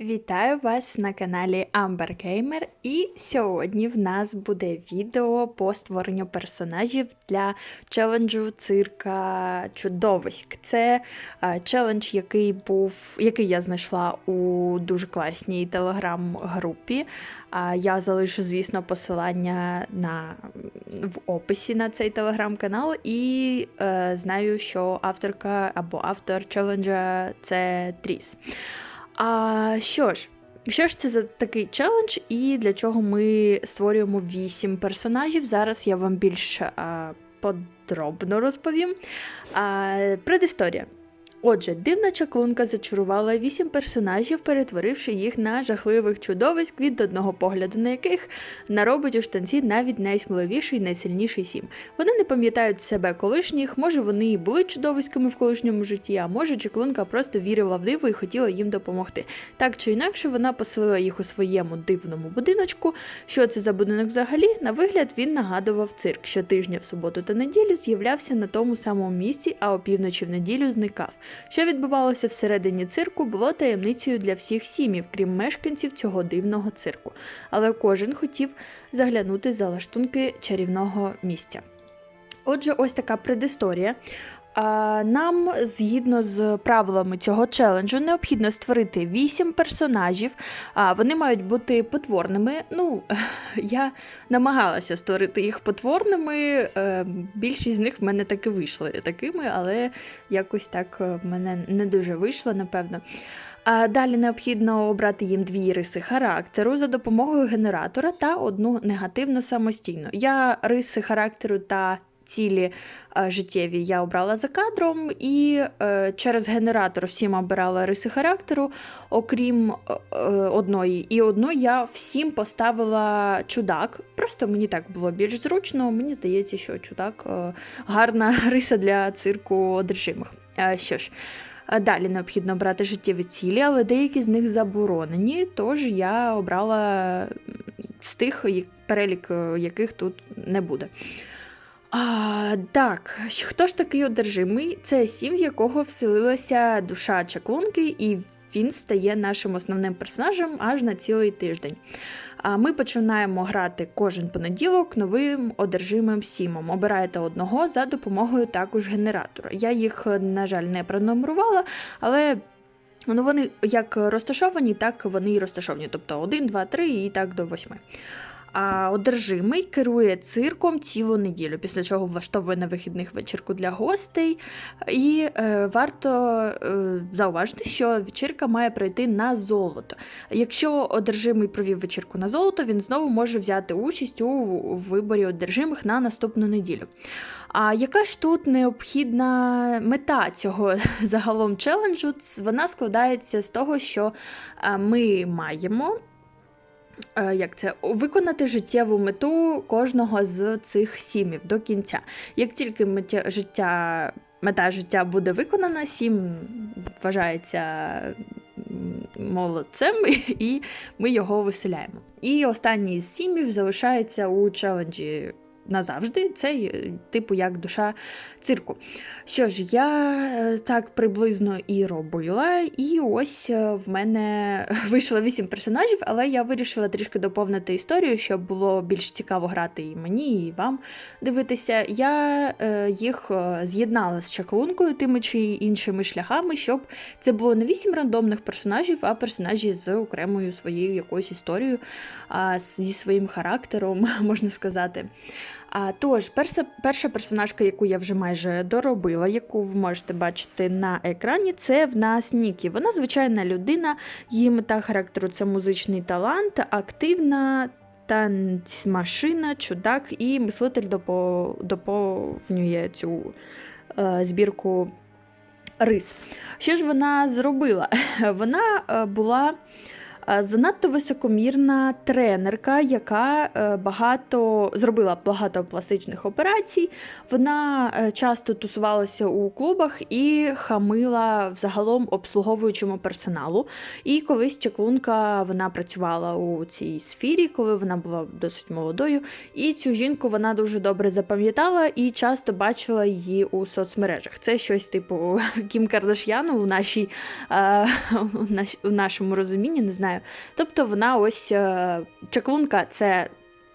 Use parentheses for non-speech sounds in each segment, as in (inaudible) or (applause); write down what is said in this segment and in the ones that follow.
Вітаю вас на каналі Amber Gamer і сьогодні в нас буде відео по створенню персонажів для челенджу цирка Чудовиськ. Це е, челендж, який був, який я знайшла у дуже класній телеграм-групі. Я залишу, звісно, посилання на, в описі на цей телеграм-канал, і е, знаю, що авторка або автор челенджа це Тріс. А що ж, що ж це за такий челендж, і для чого ми створюємо вісім персонажів? Зараз я вам більш а, подробно розповім. А, Предісторія. Отже, дивна чаклунка зачарувала вісім персонажів, перетворивши їх на жахливих чудовиськ, від одного погляду на яких наробить у штанці навіть найсміливіший, найсильніший сім. Вони не пам'ятають себе колишніх, може вони і були чудовиськами в колишньому житті, а може чаклунка просто вірила в диво і хотіла їм допомогти. Так чи інакше, вона поселила їх у своєму дивному будиночку. Що це за будинок взагалі? На вигляд він нагадував цирк. Щотижня в суботу та неділю з'являвся на тому самому місці, а опівночі в неділю зникав. Що відбувалося всередині цирку, було таємницею для всіх сімів, крім мешканців цього дивного цирку. Але кожен хотів заглянути за лаштунки чарівного місця. Отже, ось така предісторія. Нам, згідно з правилами цього челенджу, необхідно створити 8 персонажів. Вони мають бути потворними. Ну, (laughs) я намагалася створити їх потворними. Е, більшість з них в мене таки вийшли такими, але якось так е, в мене не дуже вийшло, напевно. А Далі необхідно обрати їм дві риси характеру за допомогою генератора та одну негативну самостійно. Я риси характеру та цілі е, життєві я обрала за кадром, і е, через генератор всім обирала риси характеру, окрім е, одної. І одну я всім поставила чудак. Просто мені так було більш зручно. Мені здається, що чудак гарна (laughs) риса для цирку одержимих. Що ж, Далі необхідно обрати життєві цілі, але деякі з них заборонені, тож я обрала з тих, перелік яких тут не буде. А, Так, хто ж такий одержимий? Це сім, в якого вселилася душа чаклунки, і він стає нашим основним персонажем аж на цілий тиждень. А Ми починаємо грати кожен понеділок новим одержимим сімом. Обираєте одного за допомогою також генератора. Я їх, на жаль, не пронумерувала, але. Ну, вони як розташовані, так вони і розташовані. Тобто 1, 2, 3 і так до 8 а одержимий керує цирком цілу неділю, після чого влаштовує на вихідних вечірку для гостей. І е, варто е, зауважити, що вечірка має пройти на золото. Якщо одержимий провів вечірку на золото, він знову може взяти участь у виборі одержимих на наступну неділю. А яка ж тут необхідна мета цього загалом челенджу? Вона складається з того, що е, ми маємо як це виконати життєву мету кожного з цих сімів до кінця. Як тільки миття, життя, мета життя буде виконана, сім вважається молодцем, (laughs) і ми його виселяємо. І останній з сімів залишається у челенджі назавжди. Це типу як душа цирку. Що ж, я е, так приблизно і робила, і ось е, в мене (laughs) вийшло вісім персонажів, але я вирішила трішки доповнити історію, щоб було більш цікаво грати і мені, і вам дивитися. Я е, їх з'єднала з чаклункою тими чи іншими шляхами, щоб це було не вісім рандомних персонажів, а персонажі з окремою своєю якоюсь історією, зі своїм характером, (laughs) можна сказати. А, Тож, перша перша персонажка, яку я вже майже доробила, яку ви можете бачити на екрані, це в нас Нікі. Вона звичайна людина, її мета характеру це музичний талант, активна танцмашина, чудак і мислитель доповнює цю е, збірку рис. Що ж вона зробила? (laughs) Вона е, була Занадто високомірна тренерка, яка е, багато зробила багато пластичних операцій. Вона е, часто тусувалася у клубах і хамила взагалом обслуговуючому персоналу. І колись чаклунка вона працювала у цій сфері, коли вона була досить молодою. І цю жінку вона дуже добре запам'ятала і часто бачила її у соцмережах. Це щось типу (laughs) Кім Кардаш'яну у нашій е, (laughs) у нашому розумінні, не знаю. Тобто вона ось е, чаклунка це.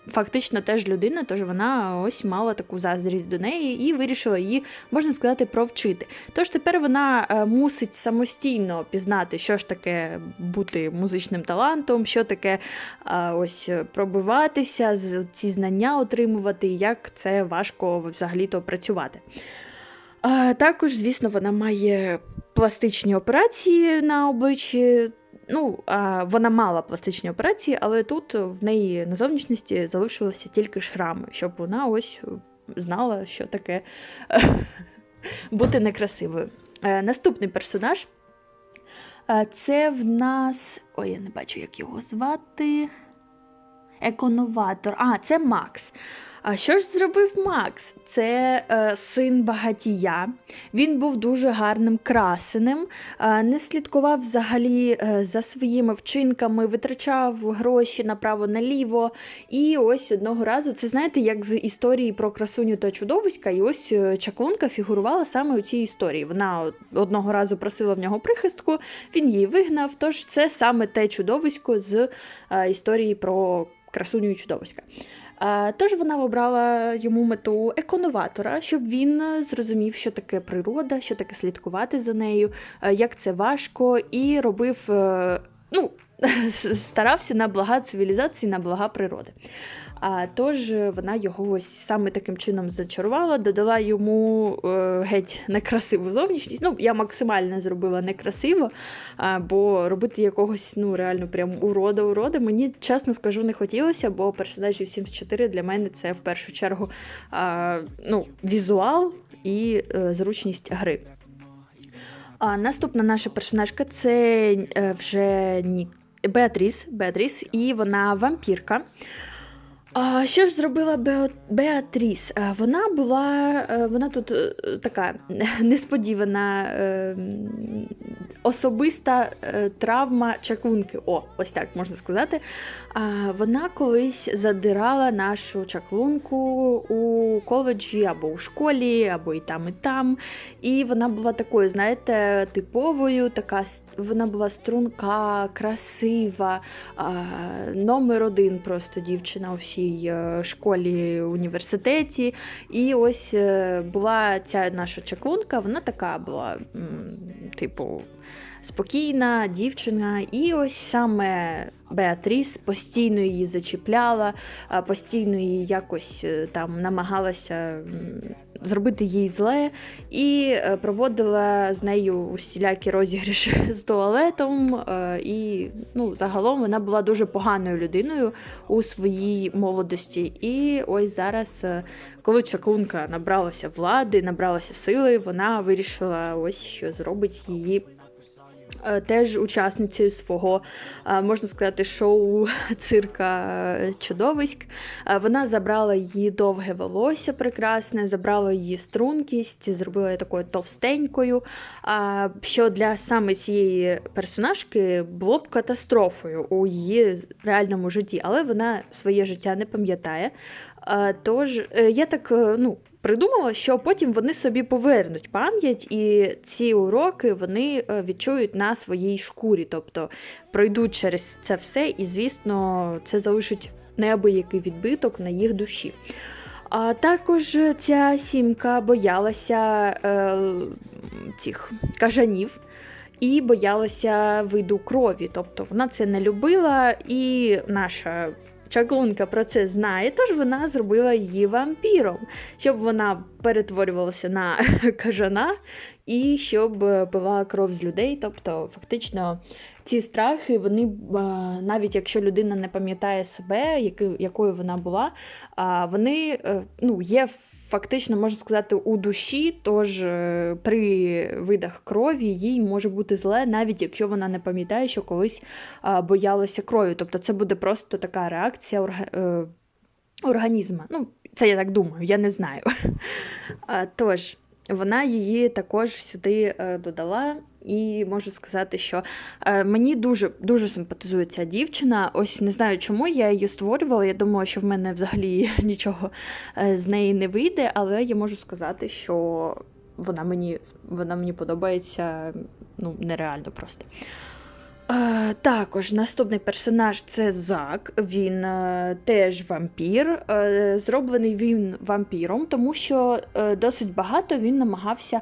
Фактично теж людина, тож вона ось мала таку заздрість до неї і вирішила її, можна сказати, провчити. Тож тепер вона е, мусить самостійно пізнати, що ж таке бути музичним талантом, що таке е, ось пробиватися, ці знання отримувати, як це важко взагалі-то працювати. Також, звісно, вона має пластичні операції на обличчі. Ну, вона мала пластичні операції, але тут в неї на зовнішності залишилися тільки шрами, щоб вона ось знала, що таке (laughs) бути некрасивою. Е, Наступний персонаж е, це в нас. Ой, я не бачу, як його звати. Еконоватор. А, це Макс. А що ж зробив Макс? Це е, син багатія. Він був дуже гарним красеним, е, не слідкував взагалі е, за своїми вчинками, витрачав гроші направо-наліво. І ось одного разу, це знаєте, як з історії про красуню та чудовиська, і ось е, чаклунка фігурувала саме у цій історії. Вона одного разу просила в нього прихистку, він її вигнав. Тож це саме те чудовисько з е, історії про красуню і чудовиська. Тож вона обрала йому мету еконоватора, щоб він е, зрозумів, що таке природа, що таке слідкувати за нею, е, як це важко, і робив, е, ну, (laughs) старався на блага цивілізації, на блага природи. А тож вона його ось саме таким чином зачарувала, додала йому е, геть некрасиву зовнішність. Ну, я максимально зробила некрасиво, а, бо робити якогось ну реально прям урода урода мені чесно скажу не хотілося, бо персонажі Sims 4 для мене це в першу чергу а, ну, візуал і е, зручність гри. А наступна наша персонажка це е, вже Ні... Беатріс, Беатріс, і вона вампірка. А, що ж зробила Бео... Беатріс? Вона була е, вона тут е, така (laughs) несподівана е, особиста е, травма чаклунки. О, ось так можна сказати. А, Вона колись задирала нашу чаклунку у коледжі або у школі, або і там, і там. І вона була такою, знаєте, типовою, така вона була струнка, красива, номер один просто дівчина у всій е, школі, університеті. І ось е, була ця наша чаклунка, вона така була, типу, спокійна дівчина. І ось саме Беатріс постійно її зачіпляла, постійно її якось е, там намагалася зробити їй зле, і е, проводила з нею усілякі розігріші (laughs) з туалетом. е, І ну, загалом вона була дуже поганою людиною у своїй молодості. І ось зараз, коли чаклунка набралася влади, набралася сили, вона вирішила ось що зробить її. Е, Теж учасницею свого, е, можна сказати, шоу цирка е, чудовиськ. Вона забрала її довге волосся прекрасне, забрала її стрункість, зробила її такою товстенькою. Що для саме цієї персонажки було б катастрофою у її реальному житті, але вона своє життя не пам'ятає. Тож я так ну, придумала, що потім вони собі повернуть пам'ять, і ці уроки вони е, відчують на своїй шкурі, тобто пройдуть через це все, і, звісно, це залишить неабиякий відбиток на їх душі. А також ця сімка боялася е, цих кажанів і боялася виду крові. Тобто вона це не любила, і наша чаклунка про це знає, тож вона зробила її вампіром, щоб вона перетворювалася на (laughs) кажана і щоб е, пила кров з людей. Тобто, фактично, ці страхи, вони навіть якщо людина не пам'ятає себе, якою вона була, вони ну, є фактично, можна сказати, у душі, тож е, при видах крові їй може бути зле, навіть якщо вона не пам'ятає, що колись боялася крові. Тобто це буде просто така реакція орга... Е, організму. Ну, це я так думаю, я не знаю. (laughs) Тож, вона її також сюди е, додала, і можу сказати, що е, мені дуже дуже симпатизує ця дівчина. Ось не знаю, чому я її створювала. Я думала, що в мене взагалі (laughs) нічого е, з неї не вийде, але я можу сказати, що вона мені вона мені подобається ну, нереально просто. Е, також наступний персонаж це Зак, він теж вампір. Зроблений він вампіром, тому що досить багато він намагався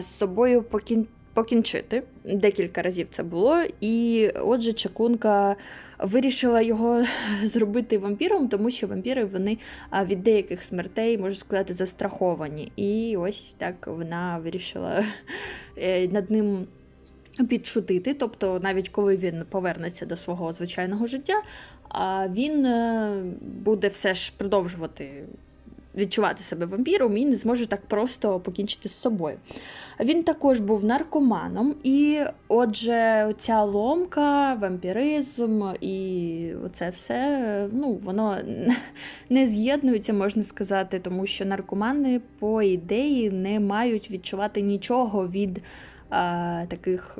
з собою покін... покінчити. Декілька разів це було. І отже, чаклунка вирішила його (laughs) зробити вампіром, тому що вампіри вони від деяких смертей, можна сказати, застраховані. І ось так вона вирішила (laughs) е, над ним підшутити. Тобто, навіть коли він повернеться до свого звичайного життя, він е, буде все ж продовжувати. Відчувати себе вампіром і не зможе так просто покінчити з собою. Він також був наркоманом, і отже, ця ломка, вампіризм і це все ну, воно (laughs) не з'єднується, можна сказати, тому що наркомани, по ідеї, не мають відчувати нічого від а, таких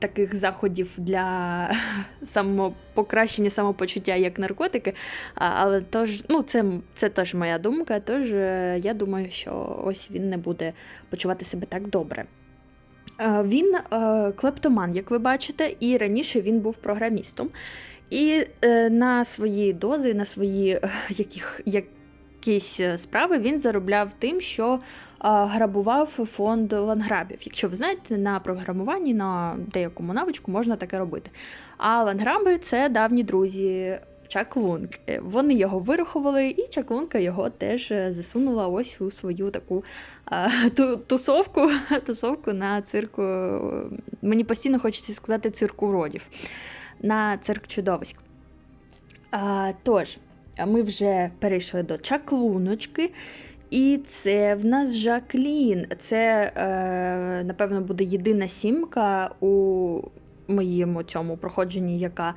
таких заходів для (laughs) самопокращення самопочуття як наркотики. Але тож, ну, це це теж моя думка, тож е, я думаю, що ось він не буде почувати себе так добре. Він е, клептоман, як ви бачите, і раніше він був програмістом. І е, на свої дози, на свої (laughs) яких, якісь справи він заробляв тим, що грабував фонд ланграбів. Якщо ви знаєте, на програмуванні на деякому навичку можна таке робити. А ланграби це давні друзі. Чаклунки. Вони його вирахували, і чаклунка його теж засунула ось у свою таку ту, тусовку (laughs) тусовку на цирку. Мені постійно хочеться сказати цирку уродів, на цирк чудовиськ. А, Тож, ми вже перейшли до чаклуночки. І це в нас Жаклін. Це, е, напевно, буде єдина сімка у моєму цьому проходженні, яка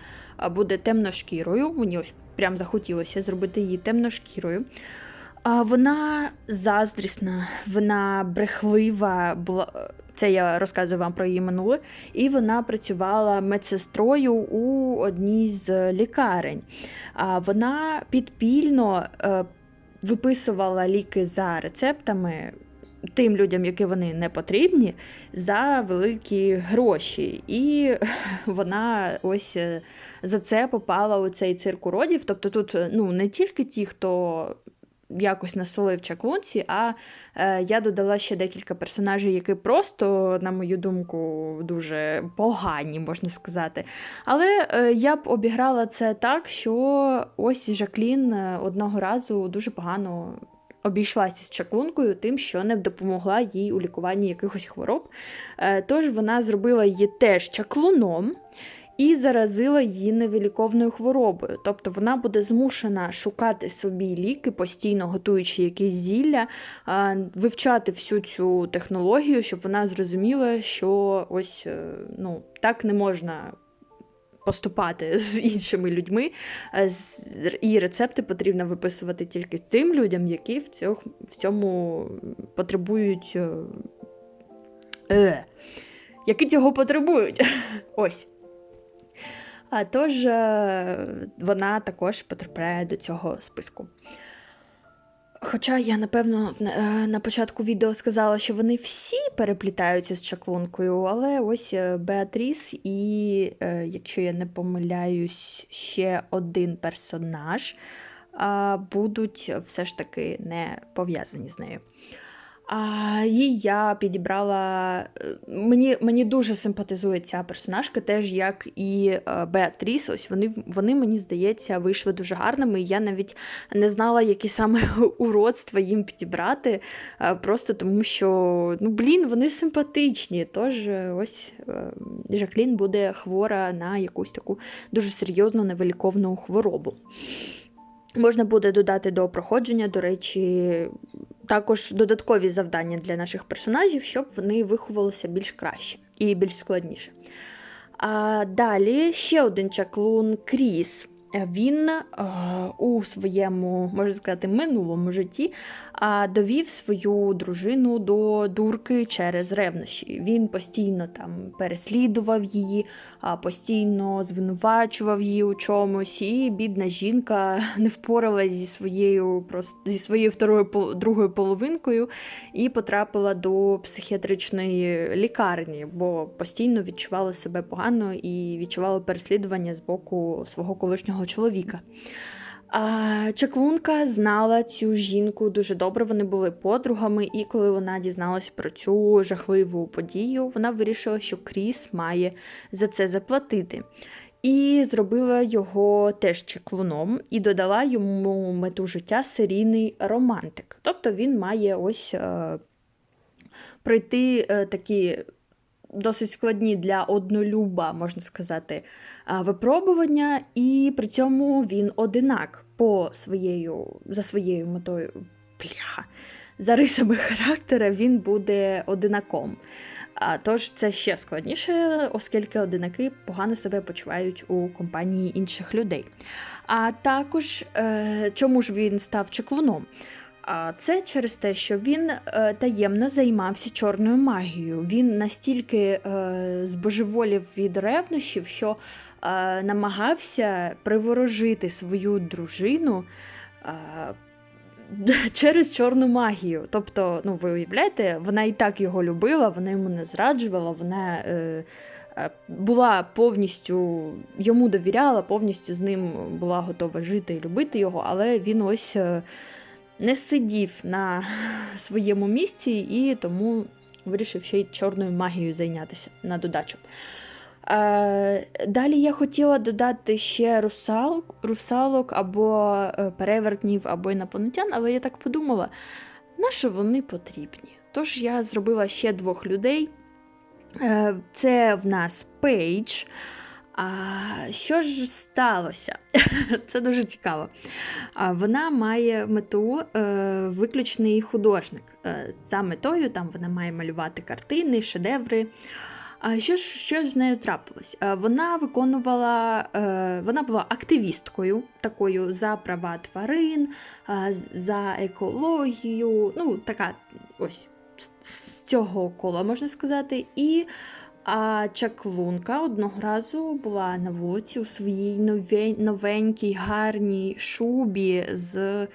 буде темношкірою. Мені ось прям захотілося зробити її темношкірою. Вона заздрісна, вона брехлива. була. Це я розказую вам про її минуле. І вона працювала медсестрою у одній з лікарень. Вона підпільно е, виписувала ліки за рецептами тим людям, які вони не потрібні, за великі гроші. І (laughs) вона ось е, за це попала у цей цирк уродів. Тобто тут ну, не тільки ті, хто. Якось насолив чаклунці, а е, я додала ще декілька персонажів, які просто, на мою думку, дуже погані, можна сказати. Але е, я б обіграла це так, що ось Жаклін е, одного разу дуже погано обійшлася з чаклункою, тим, що не допомогла їй у лікуванні якихось хвороб. Е, тож вона зробила її теж чаклуном. І заразила її невиліковною хворобою. Тобто вона буде змушена шукати собі ліки, постійно готуючи якісь зілля, вивчати всю цю технологію, щоб вона зрозуміла, що ось е, ну, так не можна поступати з іншими людьми, і рецепти потрібно виписувати тільки тим людям, які в цьому, в цьому потребують. Е, е, які цього потребують. (laughs) Ось. Тож е, вона також потрапляє до цього списку. Хоча я, напевно, е, на початку відео сказала, що вони всі переплітаються з чаклункою, але ось е, Беатріс і, якщо я не помиляюсь, ще один персонаж будуть все ж таки не пов'язані з нею. А їй я підібрала. е, Мені, мені дуже симпатизує ця персонажка, теж як і е, Беатріс. Ось вони, вони, мені здається, вийшли дуже гарними. І я навіть не знала, які саме (laughs) уродства їм підібрати. е, Просто тому що, ну, блін, вони симпатичні. Тож ось Жаклін буде хвора на якусь таку дуже серйозну невиліковну хворобу. Можна буде додати до проходження, до речі, також додаткові завдання для наших персонажів, щоб вони виховувалися більш краще і більш складніше. А далі ще один чаклун Кріс. Він е, у своєму, можна сказати, минулому житті довів свою дружину до дурки через ревнощі. Він постійно там переслідував її, постійно звинувачував її у чомусь, і бідна жінка (laughs) не впоралась зі своєю просто зі своєю второю другою половинкою і потрапила до психіатричної лікарні, бо постійно відчувала себе погано і відчувала переслідування з боку свого колишнього чоловіка. А Чаклунка знала цю жінку дуже добре. Вони були подругами, і коли вона дізналася про цю жахливу подію, вона вирішила, що Кріс має за це заплатити. І зробила його теж чеклуном і додала йому мету життя серійний романтик. Тобто він має ось е, пройти е, такі досить складні для однолюба, можна сказати, випробування, і при цьому він одинак по своєю, за своєю метою. Бляха. За рисами характера він буде одинаком. А тож це ще складніше, оскільки одинаки погано себе почувають у компанії інших людей. А також, е, чому ж він став чеклуном? А це через те, що він е, таємно займався чорною магією. Він настільки е, збожеволів від ревнощів, що е, намагався приворожити свою дружину (laughs) через чорну магію. Тобто, ну ви уявляєте, вона і так його любила, вона йому не зраджувала, вона. Е, була повністю йому довіряла, повністю з ним була готова жити і любити його, але він ось е, не сидів на (laughs) своєму місці і тому вирішив ще й чорною магією зайнятися на додачу. Е, Далі я хотіла додати ще русал, русалок або е, перевертнів, або інопланетян, але я так подумала, на що вони потрібні? Тож я зробила ще двох людей. Е, Це в нас Пейдж. А що ж сталося? (laughs) Це дуже цікаво. Вона має мету е, виключний художник. Е, За метою там вона має малювати картини, шедеври. А що ж, що ж з нею трапилось? Е, Вона виконувала, вона була активісткою такою за права тварин, за екологію. Ну, така ось з цього кола можна сказати. І а чаклунка одного разу була на вулиці у своїй нове- новенькій гарній шубі з е,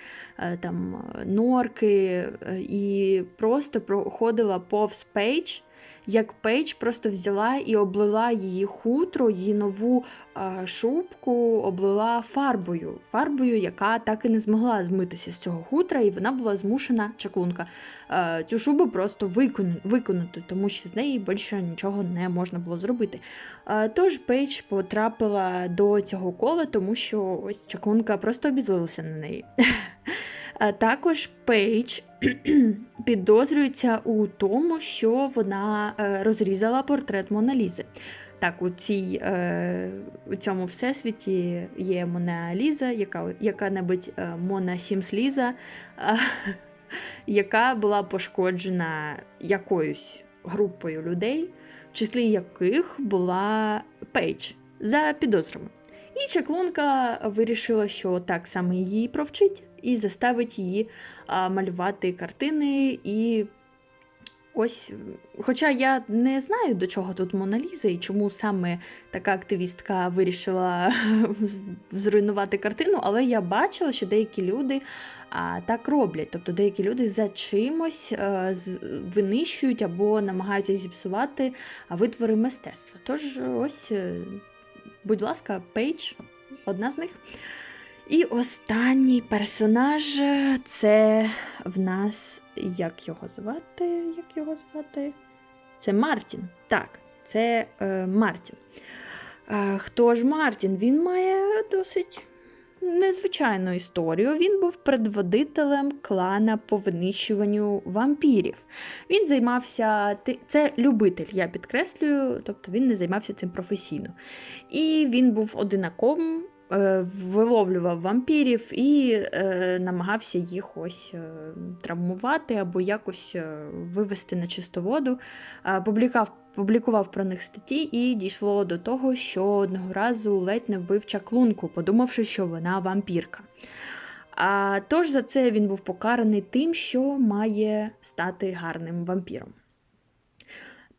там норки е, і просто проходила повз Пейдж, як Пейдж просто взяла і облила її хутро, її нову е, шубку облила фарбою, фарбою, яка так і не змогла змитися з цього хутра, і вона була змушена чаклунка е, цю шубу просто виконати, тому що з неї більше нічого не можна було зробити. Е, Тож Пейдж потрапила до цього кола, тому що ось чаклунка просто обізлилася на неї. (laughs) Також Пейдж (clears throat) підозрюється у тому, що вона е, розрізала портрет Моналізи. Так, у, цій, е, у цьому всесвіті є Мона Ліза, яка, яка-небудь е, Мона Сімс Ліза, е, (laughs) яка була пошкоджена якоюсь групою людей, в числі яких була Пейдж за підозрами. І чаклунка вирішила, що так саме її провчить, і заставить її малювати картини. І ось, хоча я не знаю, до чого тут Мона Ліза і чому саме така активістка вирішила (laughs) зруйнувати картину, але я бачила, що деякі люди а, так роблять. Тобто деякі люди за чимось а, з- винищують або намагаються зіпсувати витвори мистецтва. Тож ось, е, будь ласка, Пейдж, одна з них. І останній персонаж це в нас як його звати? Як його звати? Це Мартін. Так, це е, Мартін. Е, хто ж Мартін? Він має досить незвичайну історію. Він був предводителем клана по винищуванню вампірів. Він займався це любитель, я підкреслюю, тобто він не займався цим професійно. І він був одинаком, виловлював вампірів і е, намагався їх ось е, травмувати або якось е, вивести на чисту воду. Е, Публікав, публікував про них статті, і дійшло до того, що одного разу ледь не вбив чаклунку, подумавши, що вона вампірка. А тож за це він був покараний тим, що має стати гарним вампіром.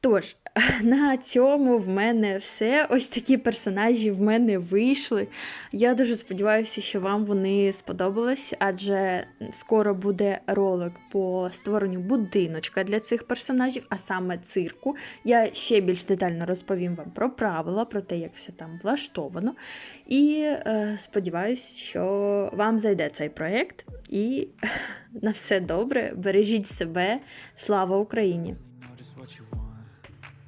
Тож, на цьому в мене все. Ось такі персонажі в мене вийшли. Я дуже сподіваюся, що вам вони сподобались, адже скоро буде ролик по створенню будиночка для цих персонажів, а саме цирку. Я ще більш детально розповім вам про правила, про те, як все там влаштовано. І е, сподіваюся, що вам зайде цей проєкт. І (laughs) на все добре. Бережіть себе. Слава Україні!